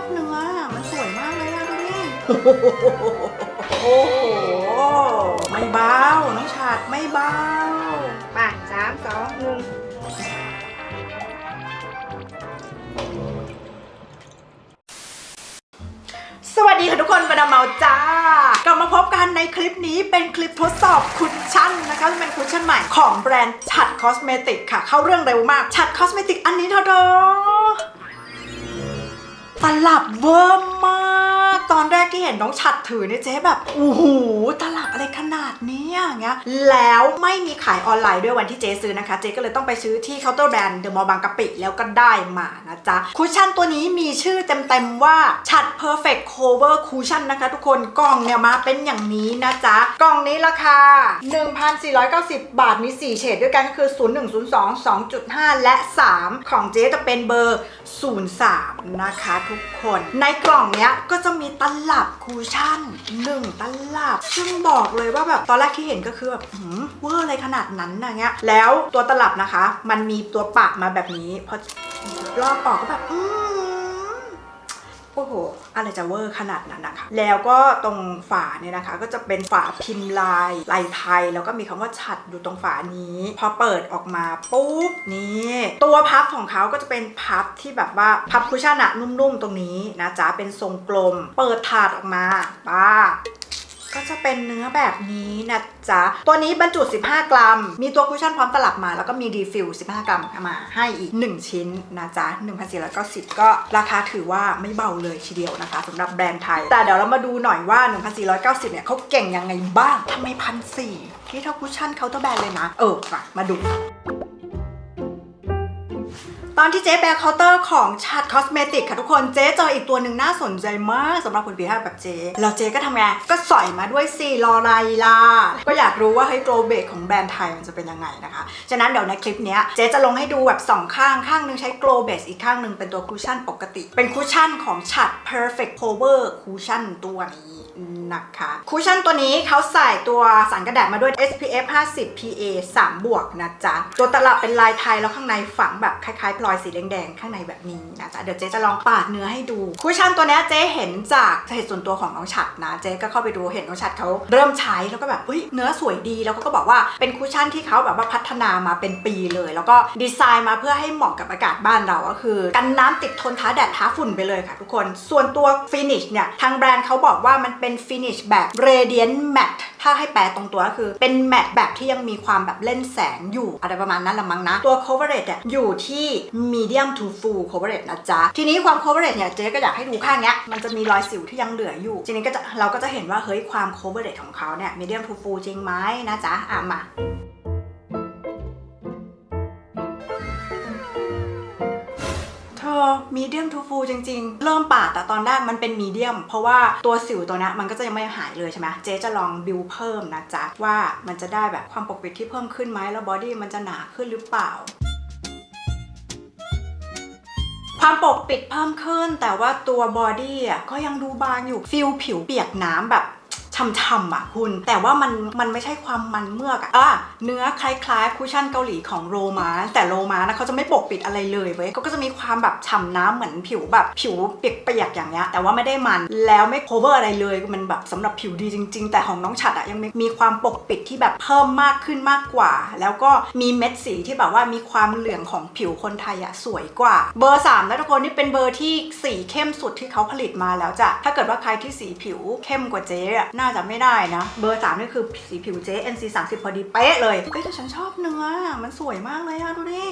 อบเนื้อมันสวยมากเลยอะดูดิโอ้โห ไม่เบา น้องชาดไม่เบาไปสามสองหนึ่งสวัสดีค่ะทุกคนมาดาเมาจ้ากลับมาพบกันในคลิปนี้เป็นคลิปทดสอบคุชชั่นนะคะซึ่งเป็นคุชชั่นใหม่ของแบรนด์ชัดคอสเมติกค่ะ เข้าเรื่องเร็วมากชัดคอสเมติกอันนี้เธอ ตลับเวอร์มาก ตอนแรกที่เห็นน้องชัดถือเนี่ยเจ๊แบบโอ้โหตลับอะไรขนาดนี้อย่างเงี้ยแล้วไม่มีขายออนไลน์ด้วยวันที่เจ๊ซื้อนะคะ เจ๊ก็เลยต้องไปซื้อที่เคาน์เตอร์แบรนด์เดอะมอลล์บางกะปิแล้วก็ได้มานะจ๊ะคุชชั่นตัวนี้มีชื่อเต็มๆว่าชัด Perfect Cover Cushion นะคะ ทุกคนกล่องเนี่ยมาเป็นอย่างนี้นะจ๊ะกล่องนี้ราคา 1,490 บาทมี 4 เฉดด้วยกันก็คือ 0102 2.5 และ 3 ของเจ๊จะเป็นเบอร์ 03นะคะทุกคนในกล่องเนี้ยก็จะมีตลับคูชั่น1ตลับ ซึ่งบอกเลยว่าแบบตอนแรกที่เห็นก็คือแบบหืมเวอร์อะไรขนาดนั้นนะเงี้ยแล้วตัวตลับนะคะ มันมีตัวปากมาแบบนี้พอลอกออกก็แบบอืม โอ้โหอะไรจะเวอร์ขนาดนั้นนะคะ แล้วก็ตรงฝาเนี่ยนะคะ ก็จะเป็นฝาพิมพ์ลายลายไทย แล้วก็มีคำว่าฉัดอยู่ตรงฝานี้ พอเปิดออกมาปุ๊บนี่ตัวพับของเขาก็จะเป็นพับที่แบบว่าพับคุชชั่นอะนุ่มๆตรงนี้นะจ๊ะเป็นทรงกลม เปิดถาดออกมาป้า ก็จะเป็นเนื้อแบบนี้นะจ๊ะ ตัวนี้บรรจุ 15 กรัม มีตัวคุชชั่นพร้อมตลับมา แล้วก็มีรีฟิล 15 กรัมมาให้อีก 1 ชิ้นนะจ๊ะ1,490 ก็ราคาถือว่าไม่เบาเลยทีเดียวนะคะสำหรับแบรนด์ไทย แต่เดี๋ยวเรามาดูหน่อยว่า 1,490 เนี่ยเขาเก่งยังไงบ้างทำไมพันสี่ที่เท่าคุชชั่นเคาน์เตอร์แบรนด์เลยนะ เออมาดู ตอนที่เจ๊แบกเคาน์เตอร์ของชัดคอสเมติกค่ะทุกคนเจ๊เจออีกตัวหนึ่งน่าสนใจมากสำหรับคนปีห้าแบบเจ๊แล้วเจ๊ก็ทำไงก็สอยมาด้วยสิรออไรล่ะก็อยากรู้ว่าเฮ้ยโกลเบกของแบรนด์ไทยมันจะเป็นยังไงนะคะฉะนั้นเดี๋ยวในคลิปนี้เจ๊จะลงให้ดูแบบสองข้างข้างหนึงใช้โกลเบสอีกข้างหนึงเป็นตัวคุชชั่นปกติ เป็นคุชชั่นของชัด perfect cover cushion ตัวนี้ นะคะคุชชั่นตัวนี้เขาใส่ตัวสารกระดาษมาด้วย SPF 50 PA 3 บวกนะจ๊ะ ตัวตลับเป็นลายไทยแล้วข้างในฝังแบบคล้ายๆพลอยสีแดงๆ ข้างในแบบนี้นะจ๊ะ เดี๋ยวเจ๊จะลองปาดเนื้อให้ดู คุชชั่นตัวนี้เจ๊เห็นจากเหตุส่วนตัวของน้องฉัดนะ เจ๊ก็เข้าไปดูเห็นน้องฉัดเขาเริ่มใช้แล้วก็แบบเฮ้ยเนื้อสวยดีแล้วก็ก็บอกว่าเป็นคุชชั่นที่เขาแบบว่าพัฒนามาเป็นปีเลย แล้วก็ดีไซน์มาเพื่อให้เหมาะกับอากาศบ้านเราก็คือ กันน้ำติดทนท้าแดดท้าฝุ่นไปเลยค่ะทุกคน ส่วนตัวฟินิชเนี่ยทางแบรนด์เขาบอกว่ามันเป็นฟินิชแบบ radiant matte ถ้าให้แปลตรงตัวก็คือเป็นแมตต์แบบที่ยังมีความแบบเล่นแสงอยู่อะไรประมาณนั้นละมั้งนะ ตัว coverage เนี่ยอยู่ที่ medium to full coverage นะจ๊ะ ทีนี้ความ coverage เนี่ยเจ๊ก็อยากให้ดูข้างเนี้ยมันจะมีรอยสิวที่ยังเหลืออยู่ทีนี้ก็จะเราก็จะเห็นว่าเฮ้ยความ coverage ของเขาเนี่ย medium to full จริงไหมนะจ๊ะอะมา อมีเดียมทูฟูจริง ๆ เริ่มปาดแต่ตอนแรกมันเป็นมีเดียม เพราะว่าตัวสิวตัวนี้มันก็จะยังไม่หายเลยใช่ไหมเจ๊จะลองบิวเพิ่มนะจ๊ะ ว่ามันจะได้แบบความปกปิดที่เพิ่มขึ้นไหมแล้วบอดี้มันจะหนาขึ้นหรือเปล่าความปกปิดเพิ่มขึ้น แต่ว่าตัวบอดี้อะก็ยังดูบางอยู่ฟิลผิวเปียกน้ำแบบ ช่ำๆอะคุณ แต่ว่ามันมันไม่ใช่ความมันเมือกอะอะเนื้อคล้ายๆคุชชั่นเกาหลีของโรมาแต่โรมานะเขาจะไม่ปกปิดอะไรเลยเว้ยก็จะมีความแบบฉ่ำน้ำเหมือนผิวแบบผิวเปียกๆอย่างเงี้ยแต่ว่าไม่ได้มันแล้วไม่ cover อะไรเลยมันแบบสำหรับผิวดีจริง ๆ แต่ของน้องฉัดอะยังมีมีความปกปิดที่แบบเพิ่มมากขึ้นมากกว่า แล้วก็มีเม็ดสีที่แบบว่ามีความเหลืองของผิวคนไทยอะสวยกว่า เบอร์3นะทุกคนนี่เป็นเบอร์ที่สีเข้มสุดที่เขาผลิตมาแล้วจ้ะถ้าเกิดว่าใครที่สีผิวเข้มกว่าเจ๊อะน่าจะไม่ได้นะ เบอร์3นี่คือสีผิวเจ๊ NC 30 พอดีเป๊ะเลยเฮ้ยแต่ฉันชอบเนื้อ มันสวยมากเลยอะดูดิ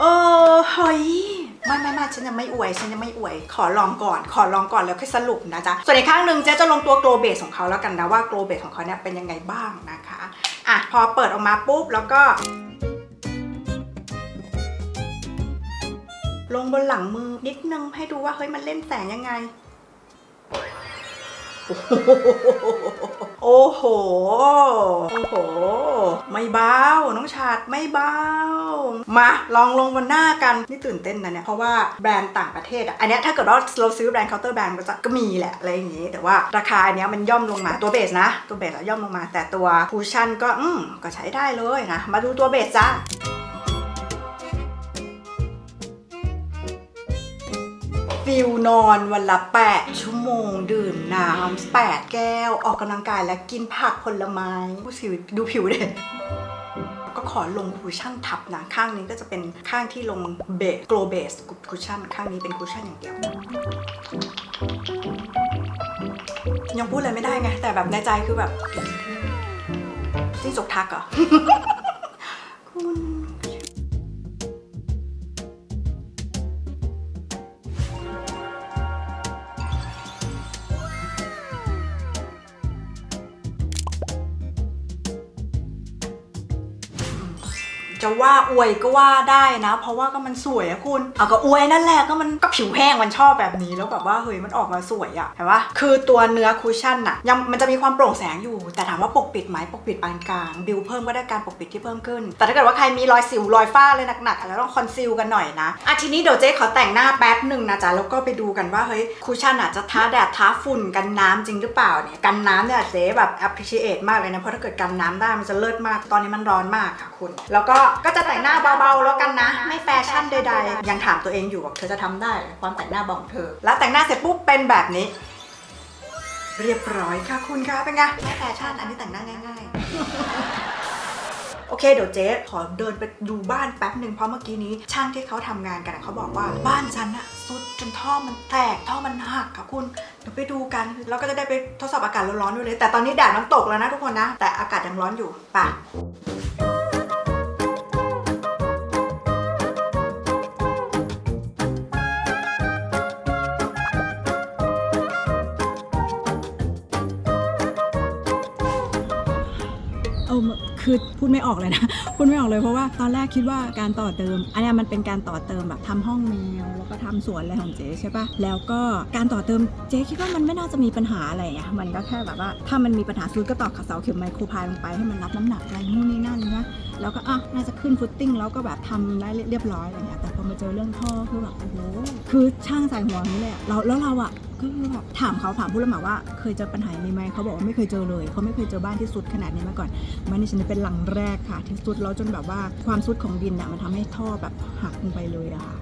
เออเฮ้ยไม่ไม่ไม่ฉันยังไม่อวยฉันยังไม่อวย ขอลองก่อน ขอลองก่อนแล้วค่อยสรุปนะจ๊ะ ส่วนอีกข้างหนึ่งเจ๊จะลงตัวโกลเบสของเขาแล้วกันนะว่าโกลเบสของเขาเนี่ยเป็นยังไงบ้างนะคะอะพอเปิดออกมาปุ๊บแล้วก็ลงบนหลังมือนิดนึงให้ดูว่าเฮ้ยมันเล่นแสงยังไง โอ้โห โอ้โห ไม่เบา น้องชาดไม่เบา มาลองลงบนหน้ากัน นี่ตื่นเต้นนะเนี่ย เพราะว่าแบรนด์ต่างประเทศอะ อันนี้ถ้าเกิดว่าเราซื้อแบรนด์เคาน์เตอร์แบรนด์ก็จะก็มีแหละอะไรอย่างงี้ แต่ว่าราคาอันเนี้ยมันย่อมลงมาตัวเบสนะ ตัวเบสอะย่อมลงมา แต่ตัวคูชั่นก็อืมก็ใช้ได้เลยนะ มาดูตัวเบสจ้า ฟิลนอนวันละ 8 ชั่วโมง ดื่มน้ำ8 แก้ว ออกกำลังกายและกินผักผลไม้ผู้สิวดูผิวเด่นก็ขอลงคูชั่นทับนะ ข้างนี้ก็จะเป็นข้างที่ลงเบสโกลเบสคูชั่น ข้างนี้เป็นคูชั่นอย่างเดียว ยังพูดอะไรไม่ได้ไง แต่แบบในใจคือแบบจิ้งจกทักเหรอ จะว่าอวยก็ว่าได้นะ เพราะว่าก็มันสวยอะคุณเอาก็อวยนั่นแหละก็มันก็ผิวแห้งมันชอบแบบนี้แล้วแบบว่าเฮ้ยมันออกมาสวยอะเห็นปะคือตัวเนื้อคูชชั่นอะยังมันจะมีความโปร่งแสงอยู่ แต่ถามว่าปกปิดไหมปกปิดปานกลางบิวเพิ่มก็ได้การปกปิดที่เพิ่มขึ้น แต่ถ้าเกิดว่าใครมีรอยสิวรอยฝ้าเลยหนักๆอาจจะต้องคอนซีลกันหน่อยนะอะทีนี้เดี๋ยวเจ๊ขอแต่งหน้าแป๊บหนึ่งนะจ๊ะแล้วก็ไปดูกันว่าเฮ้ยคูชชั่นอะจะท้าแดดท้าฝุ่นกันน้ำจริงหรือเปล่าเนี่ยกันน้ำเนี่ยเจ๊แบบ appreciate มากเลยนะเพราะถ้าเกิดกันน้ำได้มันจะเลิศมากตอนนี้มันร้อนมากค่ะคุณ แล้วก็ก็จะแต่งหน้าเบาๆแล้วกันนะ ไม่แฟชั่นใดๆ ยังถามตัวเองอยู่ว่าเธอจะทำได้เหรอความแต่งหน้าบอกของเธอ แล้วแต่งหน้าเสร็จปุ๊บเป็นแบบนี้ เรียบร้อยค่ะคุณคะเป็นไงไม่แฟชั่นอันนี้แต่งหน้าง่ายๆโอเคเดี๋ยวเจ๊ขอเดินไปดูบ้านแป๊บหนึ่งเพราะเมื่อกี้นี้ ช่างที่เขาทำงานกันอะเขาบอกว่าบ้านฉันอะสุดจนท่อมันแตกท่อมันหักค่ะคุณเดี๋ยวไปดูกันแล้วก็จะได้ไปทดสอบอากาศร้อนๆด้วยเลย แต่ตอนนี้แดดมันตกแล้วนะทุกคนนะ แต่อากาศยังร้อนอยู่ไป่ะ อคือพูดไม่ออกเลยนะ พูดไม่ออกเลยเพราะว่าตอนแรกคิดว่าการต่อเติม อันนี้มันเป็นการต่อเติมแบบทำห้องแมวแล้วก็ทำสวนอะไรของเจ๊ใช่ปะแล้วก็การต่อเติมเจ๊คิดว่ามันไม่น่าจะมีปัญหาอะไรอะมันก็แค่แบบว่าถ้ามันมีปัญหาซูดก็ตอกเสาเข็มไมโครพายลงไปให้มันรับน้ำหนักอะไรนู่นนี่นั่นนะแล้วก็อะน่าจะขึ้นฟุตติ้งแล้วก็แบบทำได้เรียบร้อยอะไรเงี้ยแต่พอมาเจอเรื่องท่อคือแบบโอ้โหคือช่างใส่หัวนี้เลยอะเราแล้วเราอะ ก็คือแบบถามเขาถามผู้รับเหมาว่า เคยเจอปัญหานี้ไหมเขาบอกว่าไม่เคยเจอเลยเขาไม่เคยเจอบ้านที่สุดขนาดนี้มาก่อนบ้านนี้ฉันเป็นหลังแรกค่ะ ที่สุดแล้วจนแบบว่าความสุดของดินอะมันทำให้ท่อแบบหักลงไปเลยอะค่ะ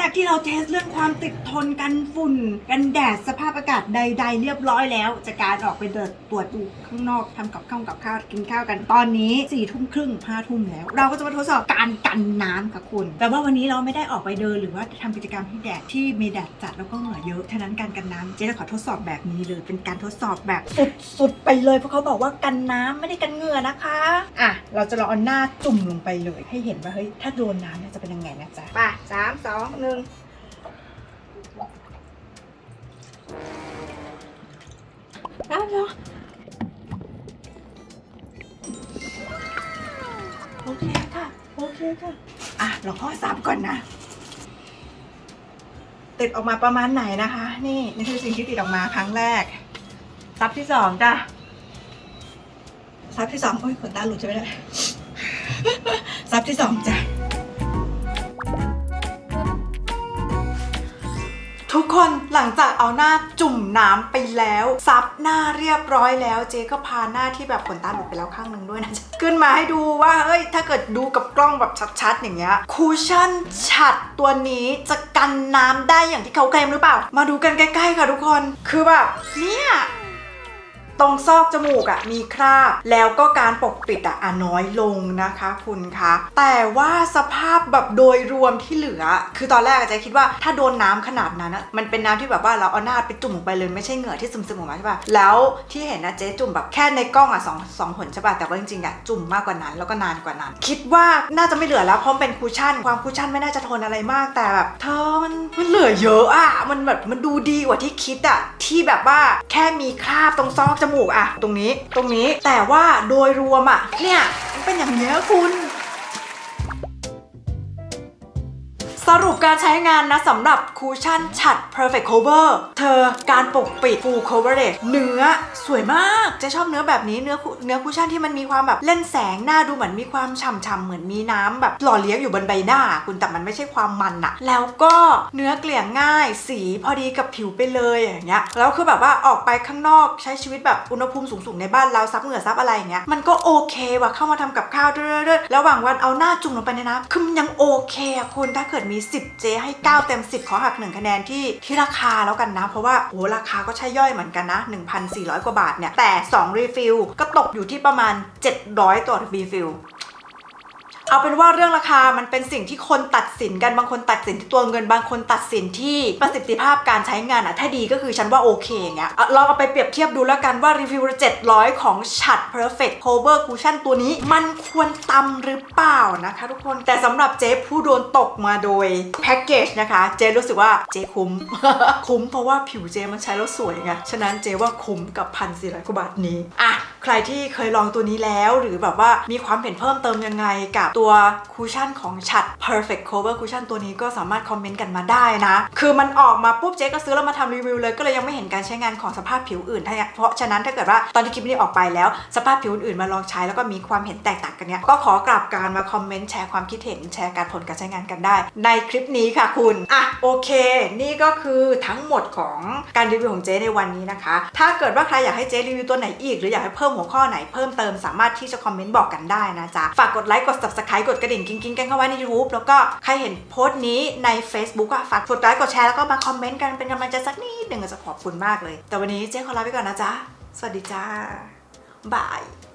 จากที่เราเทสเรื่องความติดทนกันฝุ่น กันแดดสภาพอากาศใด ๆ เรียบร้อยแล้ว จากการออกไปเดินตรวจดูข้างนอกทำกับข้าวกับข้าวกินข้าวกันตอนนี้4ี่ทุ่มครึ่งห้าทุ่มแล้ว เราก็จะมาทดสอบการกันน้ำค่ะคุณ แต่ว่าวันนี้เราไม่ได้ออกไปเดินหรือว่าทำกิจกรรมที่แดดที่มีแดดจัดแล้วก็เหงื่อเยอะฉะนั้นการกันน้ำเจ๊จะขอทดสอบแบบนี้เลยเป็นการทดสอบแบบสุดๆไปเลยเพราะเขาบอกว่ากันน้ำไม่ได้กันเหงื่อนะคะอะเราจะลองเอาหน้าจุ่มลงไปเลย ให้เห็นว่าเฮ้ยถ้าโดนน้ำเนี่ยจะเป็นยังไงนะจ๊ะไปสามสองหนึ่งได้แล้วโอเคค่ะ โอเคค่ะ อะ เราข้อซับก่อนนะ ติดออกมาประมาณไหนนะคะ นี่นี่คือสิ่งที่ติดออกมาครั้งแรก ซับที่สองจ้ะ ซับที่สองโอ้ยขนตาหลุดใช่ไหมเนี่ยซับที่สองจ้ะ ทุกคนหลังจากเอาหน้าจุ่มน้ำไปแล้วซับหน้าเรียบร้อยแล้วเจ๊ก็พาหน้าที่แบบขนตาหลุดไปแล้วข้างหนึ่งด้วยนะจ๊ขึ้นมาให้ดูว่าเอ้ย ถ้าเกิดดูกับกล้องแบบชัดๆ อย่างเงี้ยคูชั่นฉัดตัวนี้จะกันน้ำได้อย่างที่เขาเคลมหรือเปล่า มาดูกันใกล้ๆค่ะทุกคน คือแบบเนี่ย ตรงซอกจมูกอะมีคราบ แล้วก็การปกปิดอะ่ะน้อยลงนะคะคุณคะแต่ว่าสภาพแบบโดยรวมที่เหลือ คือตอนแรกอะเจ๊คิดว่าถ้าโดนน้ำขนาดนั้นอะมันเป็นน้ำที่แบบว่าเราเอาหน้าไปจุ่มลงไปเลยไม่ใช่เหงื่อที่ซึมๆออกมาใช่ปะแล้วที่เห็นนะเจ๊จุ่มแบบแค่ในกล้องอะสองสองหนใช่ปะแต่ว่าจริงๆอะจุ่มมากกว่านั้นแล้วก็นานกว่านั้น คิดว่าน่าจะไม่เหลือแล้วเพราะเป็นคูชั่น ความคูชั่นไม่น่าจะทนอะไรมาก แต่แบบเธอมันมันเหลือเยอะอะมันแบบมันดูดีกว่าที่คิดอะที่แบบว่าแค่มีคราบตรงซอกมูกอะตรงนี้ตรงนี้แต่ว่าโดยรวมอะเนี่ยมันเป็นอย่างเนี้ยคุณ สรุปการใช้งานนะสำหรับคูชั่นฉัด perfect cover เธอการปกปิด full coverage เนื้อสวยมากจะชอบเนื้อแบบนี้เนื้อเนื้อคูชั่นที่มันมีความแบบเล่นแสงหน้าดูเหมือนมีความฉ่ำๆเหมือนมีน้ำแบบหล่อเลี้ยงอยู่บนใบหน้า คุณแต่มันไม่ใช่ความมันอะแล้วก็เนื้อเกลี่ยง่าย สีพอดีกับผิวไปเลยอย่างเงี้ยแล้วคือแบบว่าออกไปข้างนอกใช้ชีวิตแบบอุณหภูมิสูงๆในบ้านเราซับเหงื่อซับอะไรอย่างเงี้ยมันก็โอเคว่ะเข้ามาทำกับข้าวเรื่อยๆระหว่างวันเอาหน้าจุ่มลงไปในน้ำคือมันยังโอเคอะคุณถ้าเกิดมี10 เจให้ 9 เต็ม 10 ขอหัก 1 คะแนนที่ที่ราคาแล้วกันนะ เพราะว่าโหราคาก็ใช่ย่อยเหมือนกันนะ 1,400 กว่าบาทเนี่ย แต่ 2 รีฟิลก็ตกอยู่ที่ประมาณ 700 ต่อรีฟิล เอาเป็นว่าเรื่องราคามันเป็นสิ่งที่คนตัดสินกันบางคนตัดสินที่ตัวเงินบางคนตัดสินที่ประสิทธิภาพการใช้งานอะถ้าดีก็คือฉันว่าโอเคอย่างเงี้ยเอาลองเอาไปเปรียบเทียบดูแล้วกันว่ารีวิว700 ของฉัด perfect cover cushion ตัวนี้ มันควรตำหรือเปล่านะคะทุกคนแต่สำหรับเจ๊ผู้โดนตกมาโดยแพ็กเกจนะคะ เจ๊รู้สึกว่าเจ๊คุ้ม คุ้มเพราะว่าผิวเจ๊มันใช้แล้วสวยไงฉะนั้นเจ๊ว่าคุ้มกับพันสี่ร้อยกว่าบาทนี้อะใครที่เคยลองตัวนี้แล้วหรือแบบว่ามีความเห็นเพิ่มเติมยังไงกับตัวคูชั่นของฉัด perfect cover cushion ตัวนี้ก็สามารถคอมเมนต์กันมาได้นะ คือมันออกมาปุ๊บเจ๊ก็ซื้อแล้วมาทำรีวิวเลย ก็เลยยังไม่เห็นการใช้งานของสภาพผิวอื่นถ้าเพราะฉะนั้นถ้าเกิดว่าตอนที่คลิปนี้ออกไปแล้ว สภาพผิวอื่นมาลองใช้แล้วก็มีความเห็นแตกต่างกันเนี้ยก็ขอกลับการมาคอมเมนต์แชร์ความคิดเห็นแชร์การผลการใช้งานกันได้ ในคลิปนี้ค่ะคุณอะโอเค นี่ก็คือทั้งหมดของการรีวิวของเจ๊ในวันนี้นะคะ ถ้าเกิดว่าใครอยากให้เจ๊รีวิวตัวไหนอีก หรืออยากให้เพิ่มหัวข้อไหนเพิ่มเติมสามารถที่จะคอมเมนต์บอกกันได้นะจ๊ะฝากกดไลค์กด subscribe กดกระดิ่งกิ้งกิ้งกันเข้าไว้ใน YouTube แล้วก็ใครเห็นโพสต์นี้ใน Facebook อะฝากกดไลค์กดแชร์แล้วก็มาคอมเมนต์กันเป็นกำลังใจสักนิดหนึ่งจะขอบคุณมากเลย แต่วันนี้เจ๊ขอลาไปก่อนนะจ๊ะสวัสดีจ้าบาย